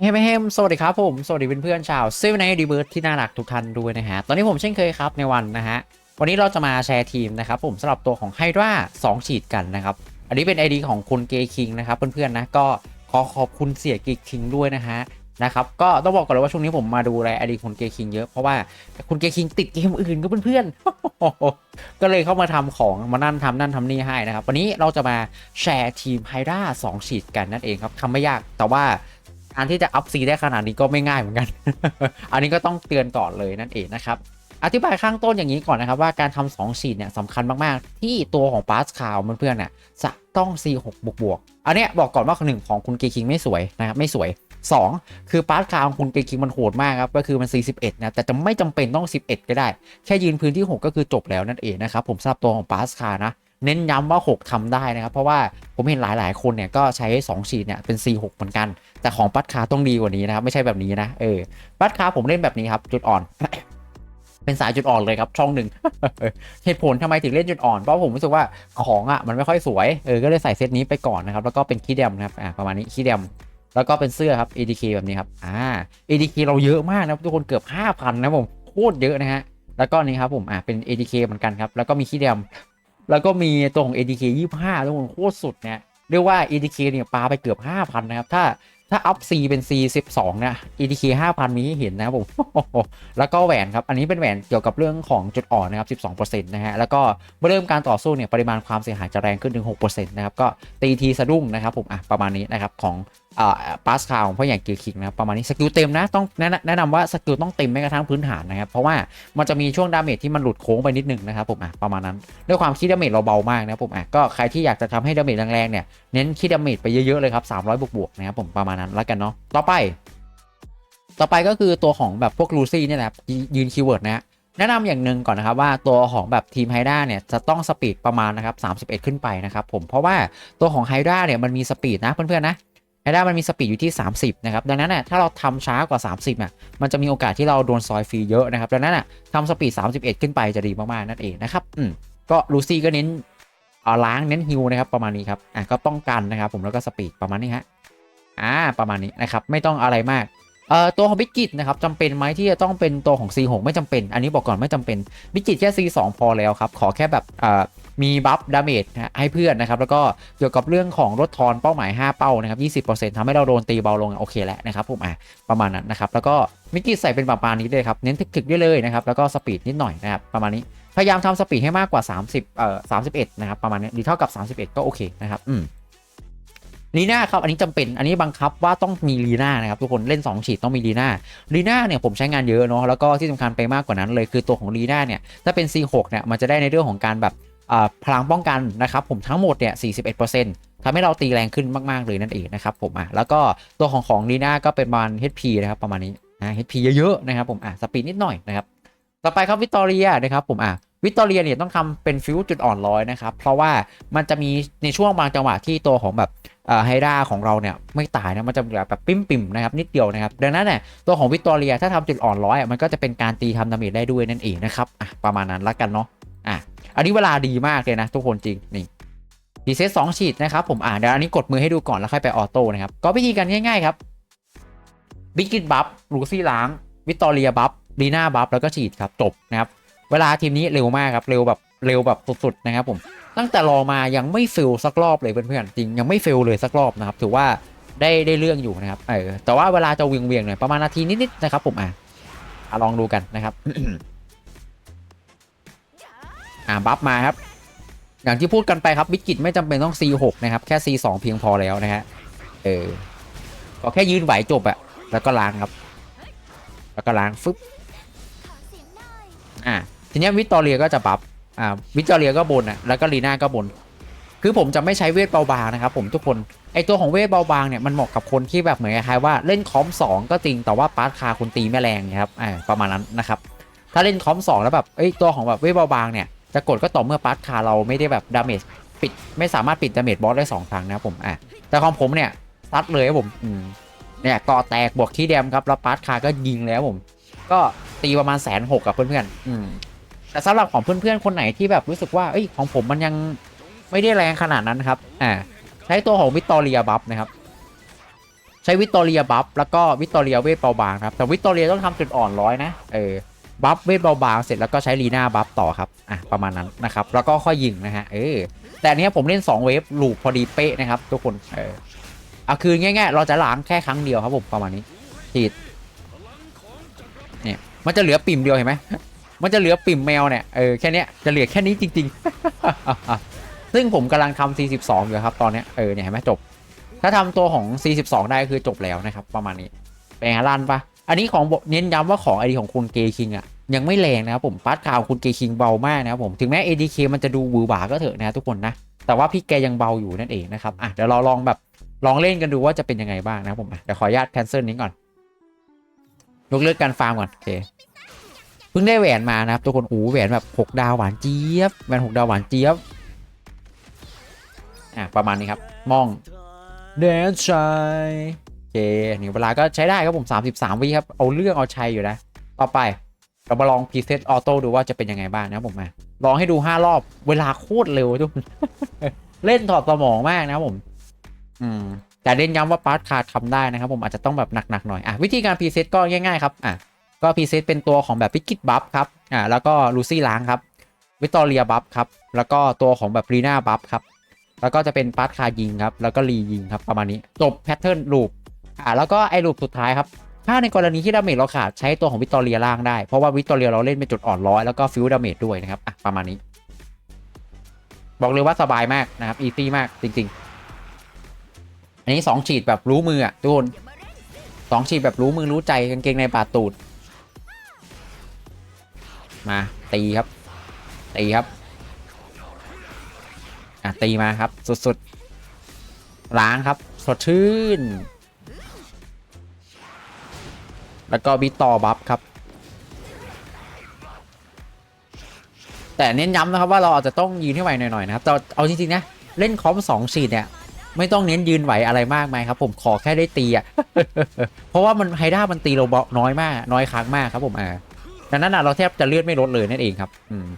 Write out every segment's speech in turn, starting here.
เฮ้ยไม่เฮ้มสวัสดีครับผม สวัสดีเพื่อนๆชาวซเว่นดีเบิร์ที่น่ารักทุกท่านด้วยนะฮะ ตอนนี้ผมเช่นเคยครับในวันนะฮะ วันนี้เราจะมาแชร์ทีมนะครับผมสำหรับตัวของไฮดรา2ฉีดกันนะครับ อันนี้เป็น ID ของคุณเกคิงนะครับเพื่อนๆนะก็ขอขอบคุณเสียเกคิงด้วยนะฮะนะครับก็ต้องบอกก่อนเลยว่าช่วงนี้ผมมาดูแล ID คุณเกคิงเยอะเพราะว่าคุณเกคิงติดเกมอื่นก็เพื่อนๆก็เลยเข้ามาทำของมานั่นทำนั่นทำนี่ให้นะครับ วันนี้เราจะมาแชร์ทีมไฮดรา2ฉีดกันนั่นเองครับทำไม่ยากแต่ว่า การที่จะอัพซีได้ขนาดนี้ก็ไม่ง่ายเหมือนกัน อันนี้ก็ต้องเตือนก่อนเลยนั่นเองนะครับ อธิบายข้างต้นอย่างนี้ก่อนนะครับว่าการทำสองฉีดเนี่ยสำคัญมากๆ ที่ตัวของปาสคาวเพื่อนๆเนี่ยจะต้อง C6 บวกบวกอันเนี้ยบอกก่อนว่าหนึ่งของคุณเกคิงไม่สวยนะครับไม่สวย 2 คือปาสคาวของคุณเกคิงมันโหดมากครับก็คือมัน 41 นะแต่จะไม่จำเป็นต้อง 11 ก็ได้ แค่ยืนพื้นที่ 6 ก็คือจบแล้วนั่นเองนะครับผมสำหรับตัวของปาสคานะ เน้นย้ำว่า 6ทำได้นะครับ เพราะว่าผมเห็นหลาย ๆ คนเนี่ยก็ใช้2ฉีดเนี่ยเป็น C6 เหมือนกัน แต่ของปัดคาต้องดีกว่านี้นะครับ ไม่ใช่แบบนี้นะเออปัดคาผมเล่นแบบนี้ครับ จุดอ่อน เป็นสายจุดอ่อนเลยครับ ช่องหนึ่งเหตุผลทำไมถึงเล่นจุดอ่อนเพราะผมรู้สึกว่าของอะมันไม่ค่อยสวยเออก็เลยใส่เซตนี้ไปก่อนนะครับ แล้วก็เป็นคีย์เดมนะครับอ่าประมาณนี้คีย์เดมแล้วก็เป็นเสื้อครับ ADK แบบนี้ครับอ่า ADK เราเยอะมากนะทุกคนเกือบ5,000นะผมโคตรเยอะนะฮะแล้วก็นี่ครับผมอ่าเป็น ADK เหมือนกันครับแล้วก็มีคีย์เดม แล้วก็มีตัวของ ADK 25ทุกคนโคตรสุดเนี่ยเรียกว่า ADK เนี่ยปาไปเกือบ 5,000 นะครับ ถ้าถ้าอัพ C เป็น C 12เนี่ย ADK 5,000 มีให้เห็นนะครับผม แล้วก็แหวนครับ อันนี้เป็นแหวนเกี่ยวกับเรื่องของจุดอ่อนนะครับ 12%นะฮะ แล้วก็เมื่อเริ่มการต่อสู้เนี่ย ปริมาณความเสียหายจะแรงขึ้นถึง 6%นะครับ ก็ตีทีสะดุ้งนะครับผม อะ ประมาณนี้นะครับของ ปาสคาของพ่อใหญ่เกียร์คิงนะครับประมาณนี้สกิลเต็มนะต้องแนะนำว่าสกิลต้องเต็มแม้กระทั่งพื้นฐานนะครับ เพราะว่ามันจะมีช่วงดาเมจที่มันหลุดโค้งไปนิดนึงนะครับผมอะประมาณนั้นด้วยความคิดดาเมจเราเบามากนะครับผมอะก็ใครที่อยากจะทำให้ดาเมจแรงๆเนี่ยเน้นคิดดาเมจไปเยอะๆเลยครับ300บวกๆนะครับผมประมาณนั้นแล้วกันเนาะต่อไป ต่อไปก็คือตัวของแบบพวกลูซี่เนี่ยแหละครับยืนคีย์เวิร์ดนะฮะแนะนำอย่างหนึ่งก่อนนะครับว่าตัวของแบบทีมไฮด้าเนี่ยจะต้องสปีดประมาณนะครับ31 ขึ้นไปนะครับผมเพราะว่าตัวของไฮด้าเนี่ยมันมีสปีดนะเพื่อนๆนะ ไฮด้ามันมีสปีดอยู่ที่ 30 นะครับ ดังนั้นน่ะถ้าเราทำช้ากว่า 30อะมันจะมีโอกาสที่เราโดนซอยฟรีเยอะนะครับ ดังนั้นน่ะทำสปีด 31 ขึ้นไปจะดีมากๆนั่นเองนะครับอืมก็ลูซี่ก็เน้นเอาล้างเน้นฮิวนะครับประมาณนี้ครับอะก็ป้องกันนะครับผมแล้วก็สปีดประมาณนี้ฮะอ่าประมาณนี้นะครับไม่ต้องอะไรมากเอ่อตัวของบิกิตนะครับจำเป็นไหมที่จะต้องเป็นตัวของ C6 ไม่จำเป็น อันนี้บอกก่อนไม่จำเป็นบิกิตแค่ C2 พอแล้วครับขอแค่แบบเอ่า มีบัฟดาเมจให้เพื่อนนะครับ แล้วก็เกี่ยวกับเรื่องของลดทอนเป้าหมาย 5 เป้านะครับ20%ทำให้เราโดนตีเบาลงโอเคแล้วนะครับผมอะประมาณนั้นนะครับ แล้วก็มิกิตใส่เป็นประมาณนี้เลยครับ เน้นถึกๆได้เลยนะครับ แล้วก็สปีดนิดหน่อยนะครับ ประมาณนี้ พยายามทำสปีดให้มากกว่า 30 เอ่อ 31 นะครับ ประมาณนี้หรือเท่ากับ 31 ก็โอเคนะครับ อืมลีน่าครับ อันนี้จำเป็น อันนี้บังคับว่าต้องมีลีน่านะครับ ทุกคนเล่น 2 ฉีดต้องมีลีน่าลีน่าเนี่ยผมใช้งานเยอะเนาะแล้วก็ที่สำคัญไปมากกว่านั้นเลยคือตัวของลีน่าเนี่ยถ้าเป็น C6 เนี่ยมันจะได้ในเรื่องของการแบบ พลังป้องกันนะครับผมทั้งหมดเนี่ย 41%ทำให้เราตีแรงขึ้นมาก ๆ เลยนั่นเองนะครับผมอะแล้วก็ตัวของของลีน่าก็เป็นประมาณ HP นะครับประมาณนี้นะ HP เยอะๆนะครับผมอะสปีดนิดหน่อยนะครับต่อไปครับวิตตอเรียนะครับผมอะวิตตอเรียเนี่ยต้องทำเป็นฟิวจุดอ่อนร้อยนะครับ เพราะว่ามันจะมีในช่วงบางจังหวะที่ตัวของแบบไฮด้าของเราเนี่ยไม่ตายนะมันจะแบบปิ้มปิ่มๆนะครับนิดเดียวนะครับ ดังนั้นเนี่ยตัวของวิตตอเรียถ้าทำจุดอ่อนร้อยอะมันก็จะเป็นการตีทำดาเมจได้ด้วยนั่นเองนะครับอะประมาณนั้นละกันเนาะ อันนี้เวลาดีมากเลยนะทุกคนจริงนี่ดีเซตสองฉีดนะครับผมอะเดี๋ยวอันนี้กดมือให้ดูก่อนแล้วค่อยไปออโต้นะครับก็วิธีการง่ายๆครับบิ๊กิตบัฟลูซี่ล้างวิตตอเรียบัฟลีน่าบัฟแล้วก็ฉีดครับจบนะครับเวลาทีมนี้เร็วมากครับเร็วแบบเร็วแบบสุดๆนะครับผมตั้งแต่รอมายังไม่ฟิลสักรอบเลยเพื่อนๆจริงยังไม่ฟิลเลยสักรอบนะครับถือว่าได้ได้เรื่องอยู่นะครับเออแต่ว่าเวลาจะเวียงเวียงๆหน่อยประมาณนาทีนิดๆนะครับผมอะลองดูกันนะครับ อ่าบัฟมาครับ อย่างที่พูดกันไปครับบิกิตไม่จำเป็นต้อง C6 นะครับ แค่ C2 เพียงพอแล้วนะฮะเออก็แค่ยืนไหวจบอะแล้วก็ล้างครับ แล้วก็ล้างฟึบอ่าทีนี้วิตตอเรียก็จะบัฟอ่าวิตตอเรียก็บนอะแล้วก็ลีน่าก็บน คือผมจะไม่ใช้เวทเบาบางนะครับ ผมทุกคนไอตัวของเวทเบาบางเนี่ยมันเหมาะกับคนที่แบบเหมือนคล้ายว่าเล่นคอม 2 ก็จริงแต่ว่าปาร์ตคาคุณตีไม่แรงนะครับอ่าประมาณนั้นนะครับถ้าเล่นคอม 2 แล้วแบบเอ้ยตัวของแบบเวทเบาบางเนี่ย จะกดก็ต่อเมื่อปาร์ตคาเราไม่ได้แบบดาเมจปิดไม่สามารถปิดดาเมจบอสได้สองครั้งนะผมอะแต่ของผมเนี่ยซัดเลยครับผมอืมเนี่ยก่อแตกบวกที่แดมครับแล้วปาร์ตคาก็ยิงแล้วผม ก็ตีประมาณแสนหกกับเพื่อนๆอืมแต่สำหรับของเพื่อนๆคนไหนที่แบบรู้สึกว่าเอ้ยของผมมันยังไม่ได้แรงขนาดนั้นครับอ่าใช้ตัวของวิตตอเรียบัฟนะครับใช้วิตตอเรียบัฟแล้วก็วิตตอเรียเวทเบาบางครับแต่วิตตอเรียต้องทำจุดอ่อนร้อยนะเออ บัฟเวทเบาบางเสร็จแล้วก็ใช้ลีน่าบัฟต่อครับอะประมาณนั้นนะครับแล้วก็ค่อยยิงนะฮะเออแต่อันเนี้ยผมเล่น 2 เวฟลูปพอดีเป๊ะนะครับทุกคนเออเอาคือง่ายๆ เราจะล้างแค่ครั้งเดียวครับผมประมาณนี้ฉีดเนี่ยมันจะเหลือปิ่มเดียวเห็นไหมมันจะเหลือปิ่มแมวเนี่ยเออแค่เนี้ยจะเหลือแค่นี้จริง ๆ ซึ่งผมกำลังทำ 42 อยู่ครับตอนเนี้ยเออเนี่ยเห็นไหมจบ ถ้าทำตัวของ 42 ได้คือจบแล้วนะครับ ประมาณนี้เป็นไงลั่นปะ อันนี้ของเน้นย้ำว่าของไอดีของคุณเกคิงอะยังไม่แรงนะครับผมพาร์ทคาวคุณเกคิงเบามากนะครับผมถึงแม้ ADK มันจะดูบือบาก็เถอะนะทุกคนนะแต่ว่าพี่แกยังเบาอยู่นั่นเองนะครับอะเดี๋ยวเราลองแบบลองเล่นกันดูว่าจะเป็นยังไงบ้างนะครับผมเดี๋ยวขออนุญาตแคนเซิลนี้ก่อนยกเลิกการฟาร์มก่อนโอเคเพิ่งได้แหวนมานะครับทุกคนโอ้แหวนแบบ6ดาวหวานเจี๊ยบแหวน6ดาวหวานเจี๊ยบอะประมาณนี้ครับมองเดนชัย เคนี่เวลาก็ใช้ได้ครับผม 33 วิครับ เอาเรื่องเอาชัยอยู่นะ ต่อไปเรามาลองพรีเซตออโต้ดูว่าจะเป็นยังไงบ้างนะครับผมมาลองให้ดู 5 รอบ เวลาโคตรเร็วทุกคนเล่นถอดสมองมากนะผม อืม แต่เล่นย้ำว่าปาร์ตคาร์ทำได้นะครับผมอาจจะต้องแบบหนักๆหน่อยอะวิธีการพรีเซตก็ง่ายๆครับอะก็พรีเซตเป็นตัวของแบบพิกิตบัฟครับอ่าแล้วก็ลูซี่ล้างครับวิตตอเรียบัฟครับแล้วก็ตัวของแบบรีน่าบัฟครับแล้วก็จะเป็นปาร์ตคายิงครับแล้วก็รียิงครับประมาณนี้จบแพทเทิร์นลูป อ่าแล้วก็ไอ้ลูปสุดท้ายครับถ้าในกรณีที่ดาเมจเราขาดใช้ตัวของวิตตอเรียล่างได้ เพราะว่าวิตตอเรียเราเล่นเป็นจุดอ่อนร้อยแล้วก็ฟิวดาเมจด้วยนะครับอะประมาณนี้ บอกเลยว่าสบายมากนะครับอีซี่มากจริง ๆ อันนี้2ฉีดแบบรู้มืออะทุกคนสองฉีดแบบรู้มือรู้ใจกางเกงในปาตูด มาตีครับ ตีครับอะตีมาครับ สุดๆล้างครับ สดชื่น แล้วก็บิต่อบัฟครับ แต่เน้นย้ำนะครับว่าเราอาจจะต้องยืนให้ไหวหน่อยๆนะครับแต่เอาจริงๆนะเล่นคอมสองฉีดเนี่ยไม่ต้องเน้นยืนไหวอะไรมากมายครับ ผมขอแค่ได้ตีอะเพราะว่ามันไฮด้ามันตีเราเบาน้อยมาก น้อยครั้งมากครับผมอ่าดังนั้นน่ะเราแทบจะเลือดไม่ลดเลยนั่นเองครับ อืม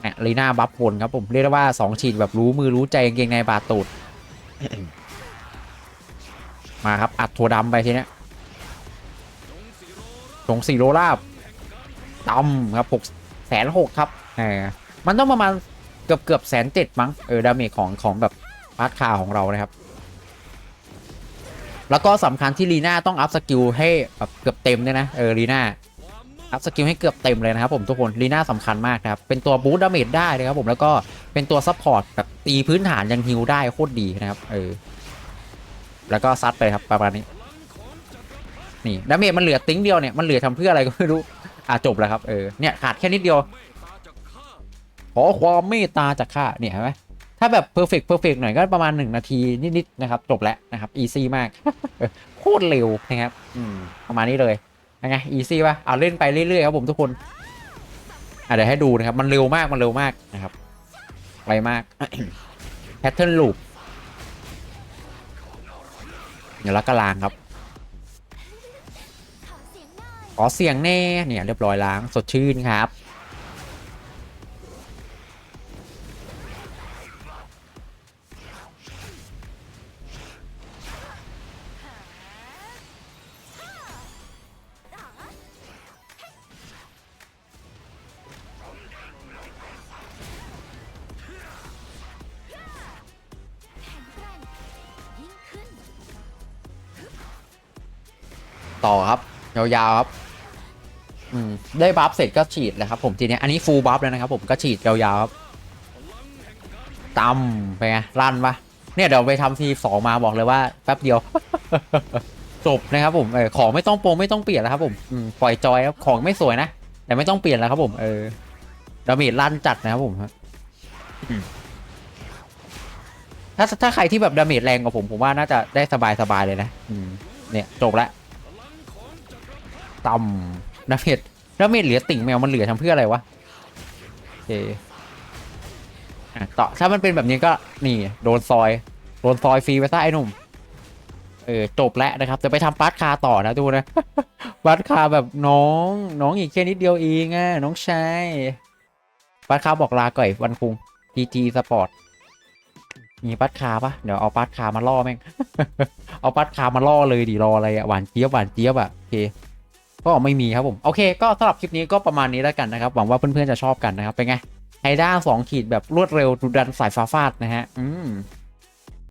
เนี่ยลีน่าบัฟวนครับผมเรียกได้ว่าสองฉีดแบบรู้มือรู้ใจกางเกงในบาตูดมาครับอัดถั่วดำไปทีเนี้ย สงสีโลลาบดำครับหกแสนหกครับเออมันต้องประมาณเกือบเกือบแสนเจ็ดมั้งเออดาเมจของของแบบพาร์ทคาของเรานะครับ แล้วก็สำคัญที่ลีน่าต้องอัพสกิลให้แบบเกือบเต็มด้วยนะเออลีน่าอัพสกิลให้เกือบเต็มเลยนะครับผมทุกคนลีน่าสำคัญมากนะครับ เป็นตัวบูสต์ดาเมจได้เลยครับผมแล้วก็เป็นตัวซัพพอร์ตแบบตีพื้นฐานยังฮิลได้โคตรดีนะครับเออแล้วก็ซัดไปครับประมาณนี้ นี่ดาเมจมันเหลือติ้งเดียวเนี่ยมันเหลือทำเพื่ออะไรก็ไม่รู้อะจบแล้วครับเออเนี่ยขาดแค่นิดเดียวขอความเมตตาจากข้าเนี่ยเห็นไหมถ้าแบบเพอร์เฟกต์เพอร์เฟกต์หน่อยก็ประมาณ 1 นาทีนิดๆนะครับจบแล้วนะครับอีซี่มากโคตรเร็วนะครับอืมประมาณนี้เลยยังไงอีซี่ป่ะเอาเล่นไปเรื่อยๆครับผมทุกคนอะเดี๋ยวให้ดูนะครับมันเร็วมากมันเร็วมากนะครับไวมากแพทเทิร์นลูปเดี๋ยวลักกะลางครับ ขอเสียงแน่เนี่ยเรียบร้อยล้างสดชื่นครับต่อครับ ยาวๆครับ อืมได้บัฟเสร็จก็ฉีดเลยครับผมทีเนี้ยอันนี้ฟูลบัฟแล้วนะครับผมก็ฉีดยาวๆครับตำไปไงลั่นปะเนี่ยเดี๋ยวไปทำทีสองมาบอกเลยว่าแป๊บเดียว จบนะครับผมเออของไม่ต้องโปรไม่ต้องเปลี่ยนแล้วครับผมอืมปล่อยจอยครับของไม่สวยนะแต่ไม่ต้องเปลี่ยนแล้วครับผมเออดาเมจลั่นจัดนะครับผมถ้าถ้าใครที่แบบดาเมจแรงกว่าผมผมว่าน่าจะได้สบายๆเลยนะ อืมเนี่ยจบแล้วต่ำ ดาเมจดาเมจเหลือติ่งแมวมันเหลือทำเพื่ออะไรวะโอเคอะต่อถ้ามันเป็นแบบนี้ก็นี่โดนซอย โดนซอยฟรีไปซะไอ้หนุ่ม เออจบแล้วนะครับจะไปทำปาร์ตคาต่อนะดูนะปาร์ตคาแบบน้องน้องอีกแค่นิดเดียวเองอะน้องชายปาร์ตคาบอกลาก่อยวันคุง GG Sport มีปัดคาปะเดี๋ยวเอาปัดคามาล่อแม่ง เอาปัดคามาล่อเลยดิรออะไรอะหวานเจี๊ยบหวานเจี๊ยบอะโอเค ก็ไม่มีครับผม โอเค ก็สำหรับคลิปนี้ก็ประมาณนี้แล้วกันนะครับ หวังว่าเพื่อนๆจะชอบกันนะครับ เป็นไงไฮด้าสองขีดแบบรวดเร็วดุดันสายฟ้าฟาดนะฮะ อืม